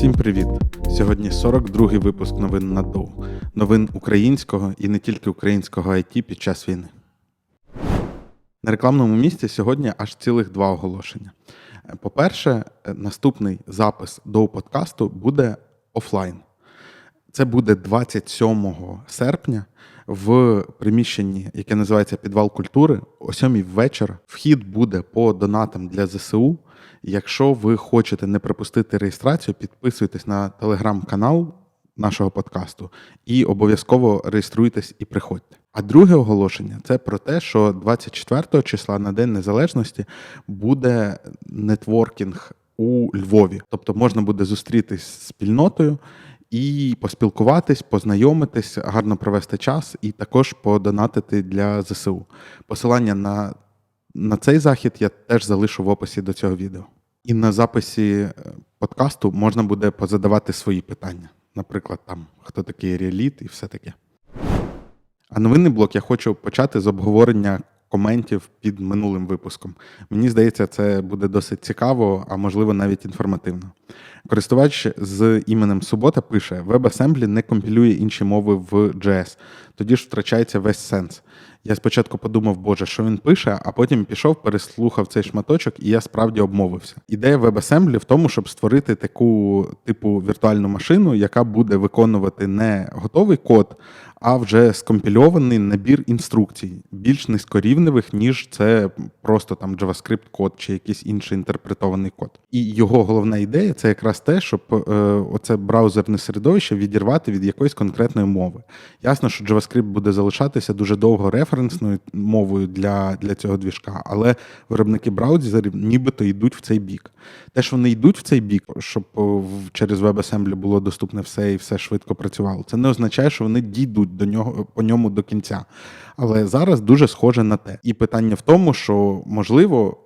Всім привіт! Сьогодні 42-й випуск новин на ДОУ. Новин українського і не тільки українського IT під час війни. На рекламному місці сьогодні аж цілих два оголошення. По-перше, наступний запис до подкасту буде офлайн. Це буде 27 серпня в приміщенні, яке називається Підвал культури, о 7 вечора. Вхід буде по донатам для ЗСУ. Якщо ви хочете не пропустити реєстрацію, підписуйтесь на телеграм-канал нашого подкасту і обов'язково реєструйтесь і приходьте. А друге оголошення це про те, що 24 числа на День Незалежності буде нетворкінг у Львові. Тобто можна буде зустрітись з спільнотою і поспілкуватись, познайомитись, гарно провести час і також подонатити для ЗСУ. Посилання на, на цей захід я теж залишу в описі до цього відео. І на записі е, подкасту можна буде позадавати свої питання. Наприклад, там хто такий реаліт і все таке. А новинний блок я хочу почати з обговорення коментів під минулим випуском. Мені здається, це буде досить цікаво, а можливо навіть інформативно. Користувач з іменем Субота пише: WebAssembly не компілює інші мови в JS, тоді ж втрачається весь сенс. Я спочатку подумав, боже, що він пише, а потім пішов, переслухав цей шматочок, і я справді обмовився. Ідея WebAssembly в тому, щоб створити таку типу віртуальну машину, яка буде виконувати не готовий код, а вже скомпільований набір інструкцій, більш низькорівневих, ніж це просто там JavaScript код чи якийсь інший інтерпретований код. І його головна ідея це якраз те, щоб е, оце браузерне середовище відірвати від якоїсь конкретної мови. Ясно, що JavaScript буде залишатися дуже довго референсною мовою для, для цього двіжка, але виробники браузерів нібито йдуть в цей бік. Те, що вони йдуть в цей бік, щоб е, через WebAssembly було доступне все і все швидко працювало, це не означає, що вони дійдуть до нього по ньому до кінця. Але зараз дуже схоже на те. І питання в тому, що можливо.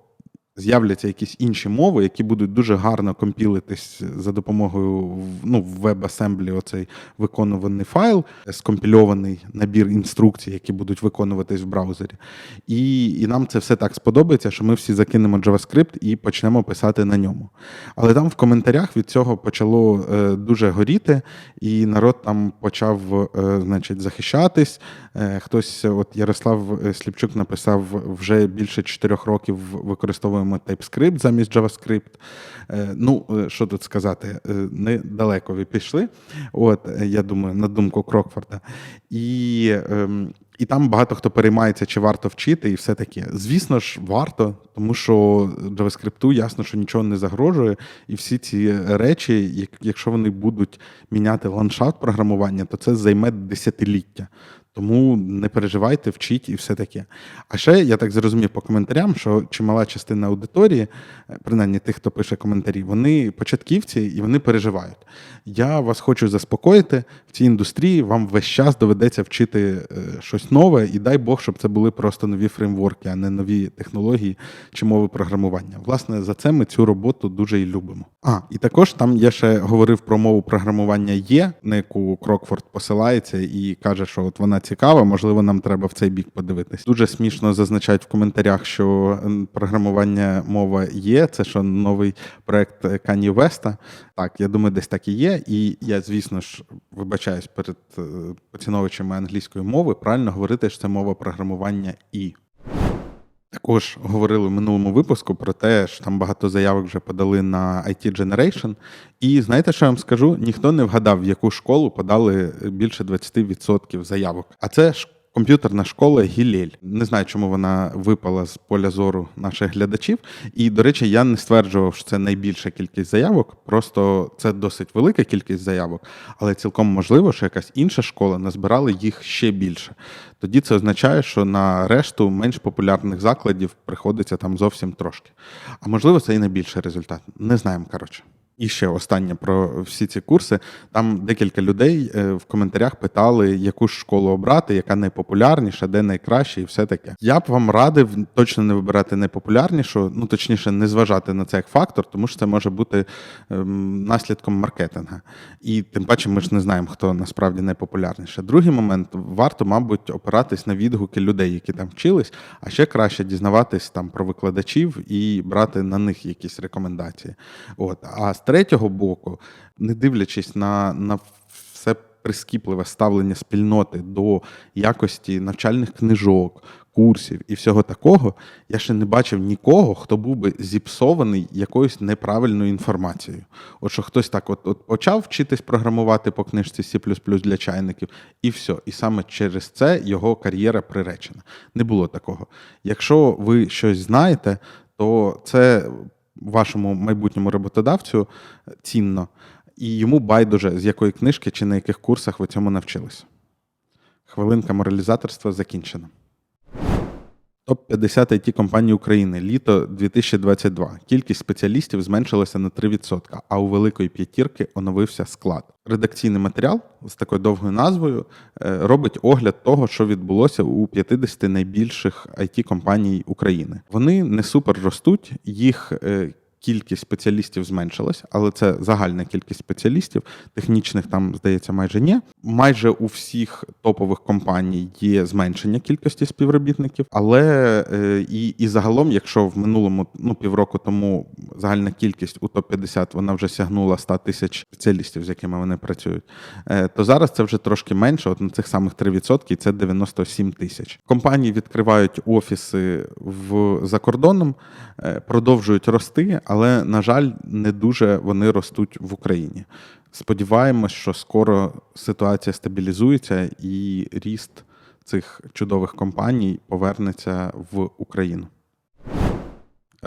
З'являться якісь інші мови, які будуть дуже гарно компілитись за допомогою ну, в WebAssembly, оцей виконуваний файл, скомпільований набір інструкцій, які будуть виконуватись в браузері. І, і нам це все так сподобається, що ми всі закинемо JavaScript і почнемо писати на ньому. Але там в коментарях від цього почало е, дуже горіти, і народ там почав е, значить, захищатись. Е, хтось, от Ярослав е, Сліпчук написав, вже більше чотирьох років використовуємо TypeScript замість JavaScript. Е, ну, е, що тут сказати, е, недалеко ви пішли. От, я думаю, на думку Крокфорда. І, ем, і там багато хто переймається, чи варто вчити, і все таке. Звісно ж, варто, тому що JavaScript ясно, що нічого не загрожує, і всі ці речі, якщо вони будуть міняти ландшафт програмування, то це займе десятиліття. Тому не переживайте, вчіть і все таке. А ще я так зрозумів по коментарям, що чимала частина аудиторії, е, принаймні тих, хто пише коментарі, вони початківці і вони переживають. Я вас хочу заспокоїти в цій індустрії. Вам весь час доведеться вчити е, щось нове, і дай Бог, щоб це були просто нові фреймворки, а не нові технології чи мови програмування. Власне, за це ми цю роботу дуже і любимо. А і також там я ще говорив про мову програмування є, на яку Крокфорд посилається і каже, що от вона цікава, можливо, нам треба в цей бік подивитись. Дуже смішно зазначають в коментарях, що програмування мова є. Це що новий проект Кані Веста. Так, я думаю, десь так і є. І я, звісно ж, вибачаюсь перед е, англійської мови. Правильно говорити, що це мова програмування і. Також говорили в минулому випуску про те, що там багато заявок вже подали на IT Generation. І знаєте, що я вам скажу? Ніхто не вгадав, в яку школу подали більше 20% заявок. А це ж комп'ютерна школа Гілель. Не знаю, чому вона випала з поля зору наших глядачів. І, до речі, я не стверджував, що це найбільша кількість заявок. Просто це досить велика кількість заявок, але цілком можливо, що якась інша школа назбирала їх ще більше. Тоді це означає, що на решту менш популярних закладів приходиться там зовсім трошки. А можливо, це і найбільший результат. Не знаємо, коротше. І ще останнє про всі ці курси. Там декілька людей е, в коментарях питали, яку ж школу обрати, яка найпопулярніша, де найкраще, і все таке. Я б вам радив точно не вибирати найпопулярнішу, ну точніше, не зважати на це як фактор, тому що це може бути ем, наслідком маркетинга. І тим паче ми ж не знаємо, хто насправді найпопулярніше. Другий момент варто, мабуть, опиратись на відгуки людей, які там вчились, а ще краще дізнаватись там про викладачів і брати на них якісь рекомендації. От а третього боку, не дивлячись на, на все прискіпливе ставлення спільноти до якості навчальних книжок, курсів і всього такого, я ще не бачив нікого, хто був би зіпсований якоюсь неправильною інформацією. От що хтось так от, от почав вчитись програмувати по книжці C для чайників, і все. І саме через це його кар'єра приречена. Не було такого. Якщо ви щось знаєте, то це вашому майбутньому роботодавцю цінно, і йому байдуже, з якої книжки чи на яких курсах ви цьому навчились. Хвилинка моралізаторства закінчена. Топ-50 it компаній України літо 2022. Кількість спеціалістів зменшилася на 3%, а у великої п'ятірки оновився склад. Редакційний матеріал з такою довгою назвою е, робить огляд того, що відбулося у 50 найбільших it компаній України. Вони не супер ростуть, їх е, кількість спеціалістів зменшилась, але це загальна кількість спеціалістів. Технічних там, здається, майже ні. Майже у всіх топових компаній є зменшення кількості співробітників, але е, і, і загалом, якщо в минулому ну півроку тому загальна кількість у топ 50 вона вже сягнула 100 тисяч спеціалістів, з якими вони працюють, е, то зараз це вже трошки менше. От на цих самих 3% це 97 тисяч. Компанії відкривають офіси в за кордоном, е, продовжують рости але, на жаль, не дуже вони ростуть в Україні. Сподіваємось, що скоро ситуація стабілізується і ріст цих чудових компаній повернеться в Україну.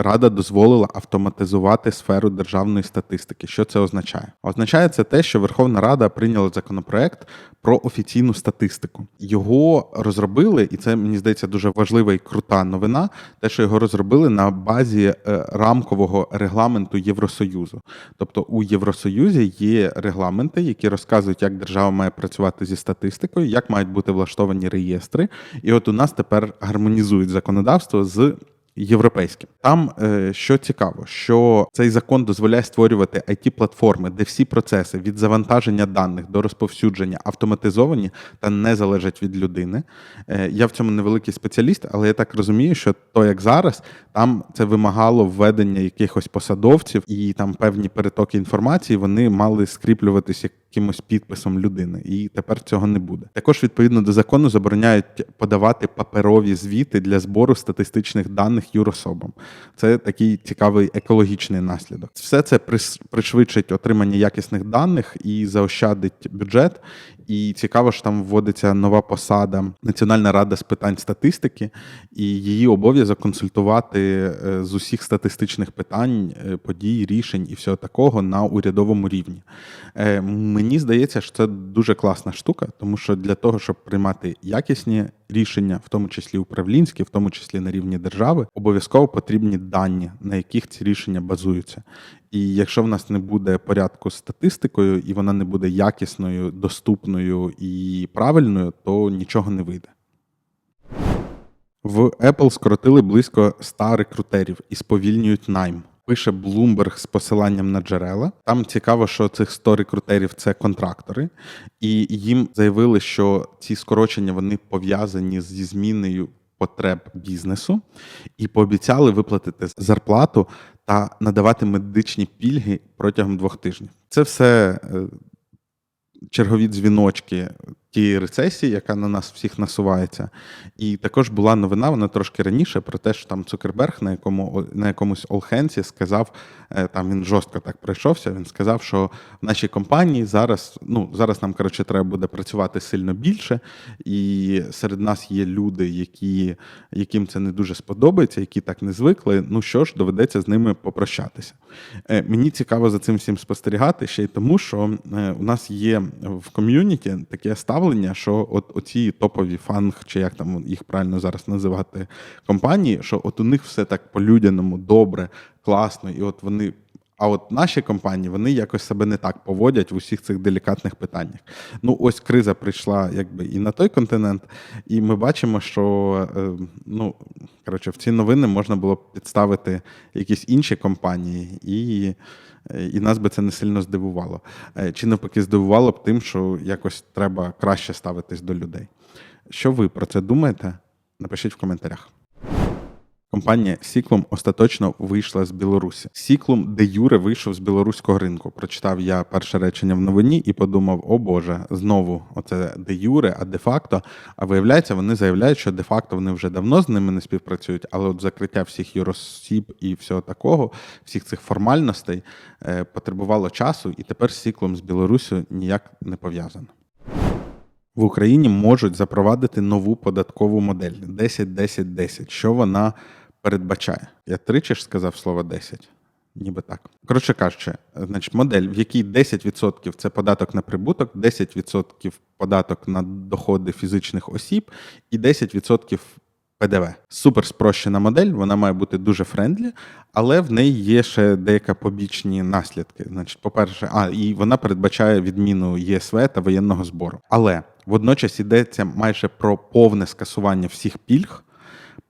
Рада дозволила автоматизувати сферу державної статистики. Що це означає? Означає це те, що Верховна Рада прийняла законопроект про офіційну статистику. Його розробили, і це мені здається дуже важлива і крута новина. Те, що його розробили на базі е, рамкового регламенту Євросоюзу. Тобто у Євросоюзі є регламенти, які розказують, як держава має працювати зі статистикою, як мають бути влаштовані реєстри. І от у нас тепер гармонізують законодавство з європейським. Там е, що цікаво, що цей закон дозволяє створювати it платформи де всі процеси від завантаження даних до розповсюдження автоматизовані та не залежать від людини. Е, я в цьому невеликий спеціаліст, але я так розумію, що то як зараз, там це вимагало введення якихось посадовців і там певні перетоки інформації вони мали скріплюватися якимось підписом людини, і тепер цього не буде. Також відповідно до закону забороняють подавати паперові звіти для збору статистичних даних юрособам. Це такий цікавий екологічний наслідок. Все це пришвидшить отримання якісних даних і заощадить бюджет. І цікаво, що там вводиться нова посада Національна рада з питань статистики, і її обов'язок консультувати е, з усіх статистичних питань, е, подій, рішень і всього такого на урядовому рівні. Е, мені здається, що це дуже класна штука, тому що для того, щоб приймати якісні рішення, в тому числі управлінські, в тому числі на рівні держави, обов'язково потрібні дані, на яких ці рішення базуються. І якщо в нас не буде порядку з статистикою, і вона не буде якісною, доступною і правильною, то нічого не вийде. В Apple скоротили близько 100 рекрутерів і сповільнюють найм. Пише Bloomberg з посиланням на джерела. Там цікаво, що цих 100 рекрутерів це контрактори, і їм заявили, що ці скорочення вони пов'язані зі зміною потреб бізнесу, і пообіцяли виплатити зарплату та надавати медичні пільги протягом двох тижнів. Це все е, чергові дзвіночки тієї рецесії, яка на нас всіх насувається. І також була новина, вона трошки раніше, про те, що там Цукерберг на якому на якомусь Олхенсі сказав, е, там він жорстко так пройшовся. Він сказав, що в нашій компанії зараз ну зараз нам коротше треба буде працювати сильно більше, і серед нас є люди, які, яким це не дуже сподобається, які так не звикли. Ну що ж, доведеться з ними попрощатися. Е, мені цікаво за цим всім спостерігати ще й тому, що е, у нас є в ком'юніті таке ставлення, ставлення, що от оці топові фанг, чи як там їх правильно зараз називати компанії, що от у них все так по-людяному добре, класно, і от вони. А от наші компанії вони якось себе не так поводять в усіх цих делікатних питаннях. Ну, ось криза прийшла якби і на той континент, і ми бачимо, що е, ну коротше, в ці новини можна було б підставити якісь інші компанії, і і нас би це не сильно здивувало. Е, чи навпаки, здивувало б тим, що якось треба краще ставитись до людей. Що ви про це думаєте? Напишіть в коментарях. Компанія Сіклум остаточно вийшла з Білорусі. Сіклум де Юре вийшов з білоруського ринку. Прочитав я перше речення в новині і подумав: о Боже, знову оце де Юре, а де факто. А виявляється, вони заявляють, що де факто вони вже давно з ними не співпрацюють, але от закриття всіх юросіб і всього такого, всіх цих формальностей е, потребувало часу, і тепер Сіклом з Білорусю ніяк не пов'язано. В Україні можуть запровадити нову податкову модель 10-10-10. Що вона передбачає? Я тричі ж сказав слово 10. Ніби так. Коротше кажучи, значить, модель, в якій 10% це податок на прибуток, 10% податок на доходи фізичних осіб і 10% ПДВ. Супер спрощена модель, вона має бути дуже френдлі, але в неї є ще деякі побічні наслідки. Значить, по-перше, а і вона передбачає відміну ЄСВ та воєнного збору. Але водночас йдеться майже про повне скасування всіх пільг.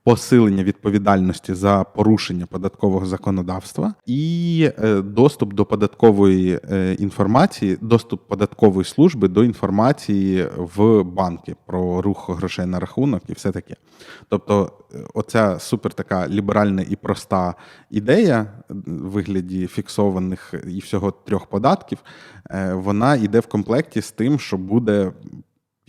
Посилення відповідальності за порушення податкового законодавства і е, доступ до податкової е, інформації, доступ податкової служби до інформації в банки про рух грошей на рахунок і все таке. Тобто, е, оця супер така ліберальна і проста ідея в вигляді фіксованих і всього трьох податків, вона йде в комплекті з тим, що буде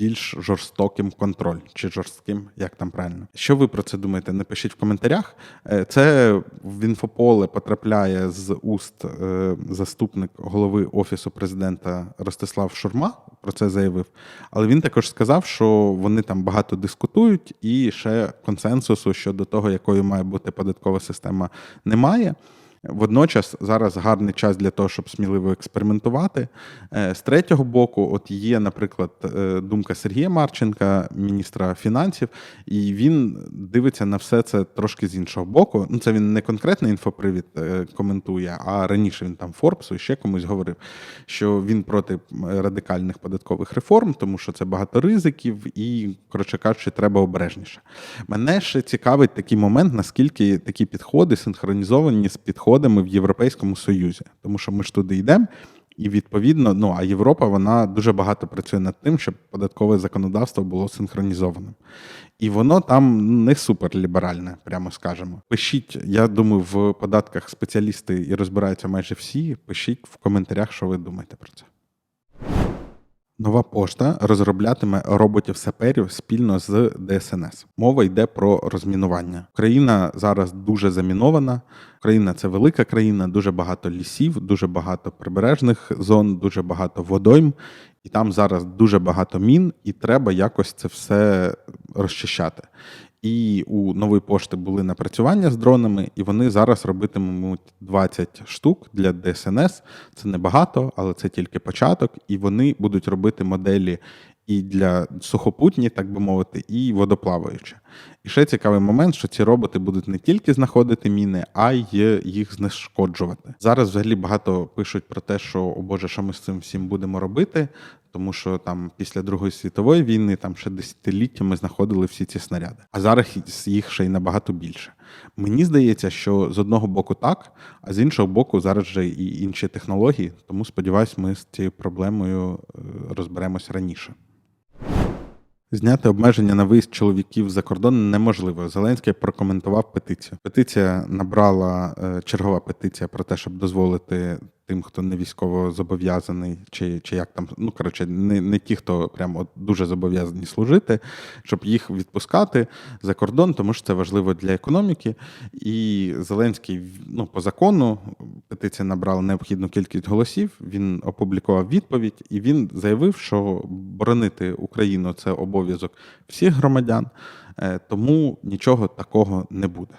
більш жорстоким контроль чи жорстким, як там правильно. Що ви про це думаєте? Напишіть в коментарях. Е, це в інфополе потрапляє з уст е, заступник голови офісу президента Ростислав Шурма. Про це заявив. Але він також сказав, що вони там багато дискутують, і ще консенсусу щодо того, якою має бути податкова система, немає. Водночас зараз гарний час для того, щоб сміливо експериментувати. Е, з третього боку, от є, наприклад, е, думка Сергія Марченка, міністра фінансів, і він дивиться на все це трошки з іншого боку. Ну, це він не конкретно інфопривід е, коментує, а раніше він там Форбсу ще комусь говорив, що він проти радикальних податкових реформ, тому що це багато ризиків, і, коротше кажучи, треба обережніше. Мене ще цікавить такий момент, наскільки такі підходи синхронізовані з підходами підходами в Європейському Союзі, тому що ми ж туди йдемо. І відповідно, ну а Європа вона дуже багато працює над тим, щоб податкове законодавство було синхронізованим. І воно там не суперліберальне, прямо скажемо. Пишіть, я думаю, в податках спеціалісти і розбираються майже всі. Пишіть в коментарях, що ви думаєте про це. Нова пошта розроблятиме роботів-саперів спільно з ДСНС. Мова йде про розмінування. Україна зараз дуже замінована. Україна це велика країна, дуже багато лісів, дуже багато прибережних зон, дуже багато водойм, і там зараз дуже багато мін, і треба якось це все розчищати. І у нової пошти були напрацювання з дронами, і вони зараз робитимуть 20 штук для ДСНС. Це небагато, але це тільки початок. І вони будуть робити моделі і для сухопутні, так би мовити, і водоплаваючі. І ще цікавий момент, що ці роботи будуть не тільки знаходити міни, а й їх знешкоджувати. Зараз взагалі багато пишуть про те, що о Боже, що ми з цим всім будемо робити, тому що там після Другої світової війни там ще десятиліттями знаходили всі ці снаряди. А зараз їх ще й набагато більше. Мені здається, що з одного боку так, а з іншого боку, зараз вже і інші технології. Тому сподіваюсь, ми з цією проблемою е, розберемось раніше. Зняти обмеження на виїзд чоловіків за кордон неможливо. Зеленський прокоментував петицію. Петиція набрала е, чергова петиція про те, щоб дозволити тим, хто не військово зобов'язаний, чи чи як там, ну коротше, не не ті, хто прямо дуже зобов'язані служити, щоб їх відпускати за кордон, тому що це важливо для економіки. І Зеленський ну, по закону петиція набрала необхідну кількість голосів. Він опублікував відповідь, і він заявив, що боронити Україну це обов'язок всіх громадян, е, тому нічого такого не буде.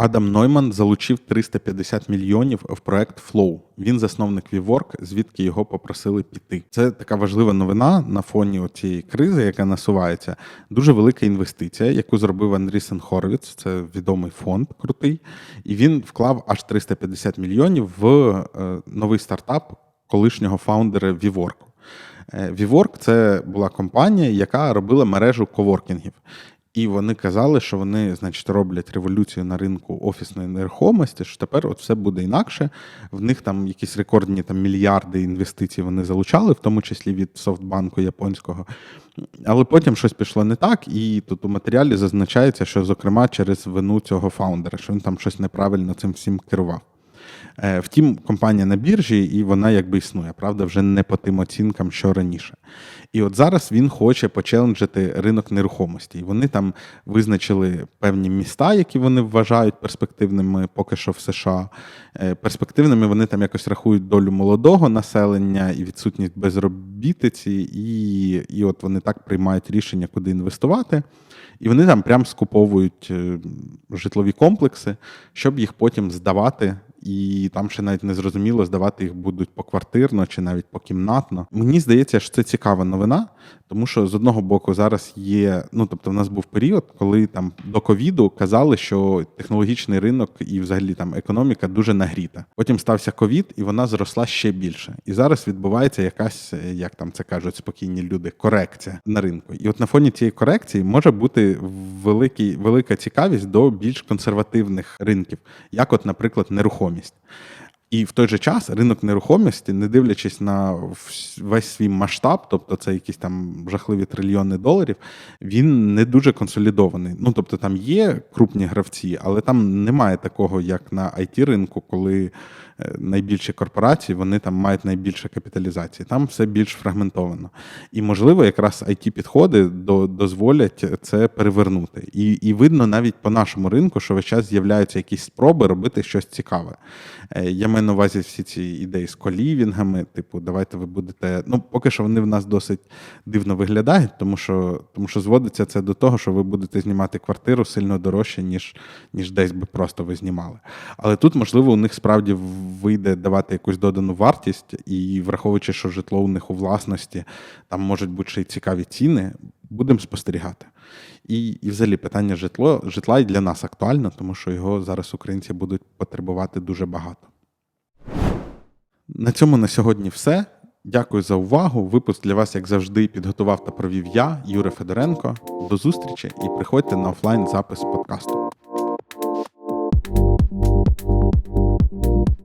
Адам Нойман залучив 350 мільйонів в проект Flow. Він засновник WeWork, звідки його попросили піти. Це така важлива новина на фоні цієї кризи, яка насувається. Дуже велика інвестиція, яку зробив Андрісен Хорвіц. Це відомий фонд крутий, і він вклав аж 350 мільйонів в е, новий стартап колишнього фаундера WeWork. WeWork – це була компанія, яка робила мережу коворкінгів. І вони казали, що вони, значить, роблять революцію на ринку офісної нерухомості, що тепер от все буде інакше. В них там якісь рекордні там, мільярди інвестицій вони залучали, в тому числі від Софтбанку японського. Але потім щось пішло не так, і тут у матеріалі зазначається, що, зокрема, через вину цього фаундера, що він там щось неправильно цим всім керував. Е, Втім, компанія на біржі, і вона якби існує, правда, вже не по тим оцінкам, що раніше. І от зараз він хоче почеленджити ринок нерухомості. І вони там визначили певні міста, які вони вважають перспективними поки що в США. Е, Перспективними вони там якось рахують долю молодого населення і відсутність безробітиці, і, і от вони так приймають рішення, куди інвестувати. І вони там прям скуповують е, житлові комплекси, щоб їх потім здавати. І там ще навіть не зрозуміло, здавати їх будуть поквартирно чи навіть покімнатно. Мені здається, що це цікава новина, тому що з одного боку зараз є. Ну тобто, в нас був період, коли там до ковіду казали, що технологічний ринок і взагалі там економіка дуже нагріта. Потім стався ковід, і вона зросла ще більше. І зараз відбувається якась, як там це кажуть, спокійні люди, корекція на ринку. І от на фоні цієї корекції може бути великий, велика цікавість до більш консервативних ринків, як, от, наприклад, нерухомість. І в той же час ринок нерухомості, не дивлячись на весь свій масштаб, тобто це якісь там жахливі трильйони доларів, він не дуже консолідований. Ну тобто там є крупні гравці, але там немає такого, як на it ринку, коли найбільші корпорації вони там мають найбільше капіталізації. Там все більш фрагментовано. І можливо, якраз it підходи до, дозволять це перевернути. І, і видно навіть по нашому ринку, що весь час з'являються якісь спроби робити щось цікаве. Е, Я маю на увазі всі ці ідеї з колівінгами, типу, давайте ви будете. Ну, поки що вони в нас досить дивно виглядають, тому що, тому що зводиться це до того, що ви будете знімати квартиру сильно дорожче, ніж, ніж десь би просто ви знімали. Але тут, можливо, у них справді вийде давати якусь додану вартість, і враховуючи, що житло у них у власності, там можуть бути ще й цікаві ціни, будемо спостерігати. І, і взагалі питання житло, житла і для нас актуально, тому що його зараз українці будуть потребувати дуже багато. На цьому на сьогодні все. Дякую за увагу. Випуск для вас, як завжди, підготував та провів я, Юра Федоренко. До зустрічі і приходьте на офлайн запис подкасту.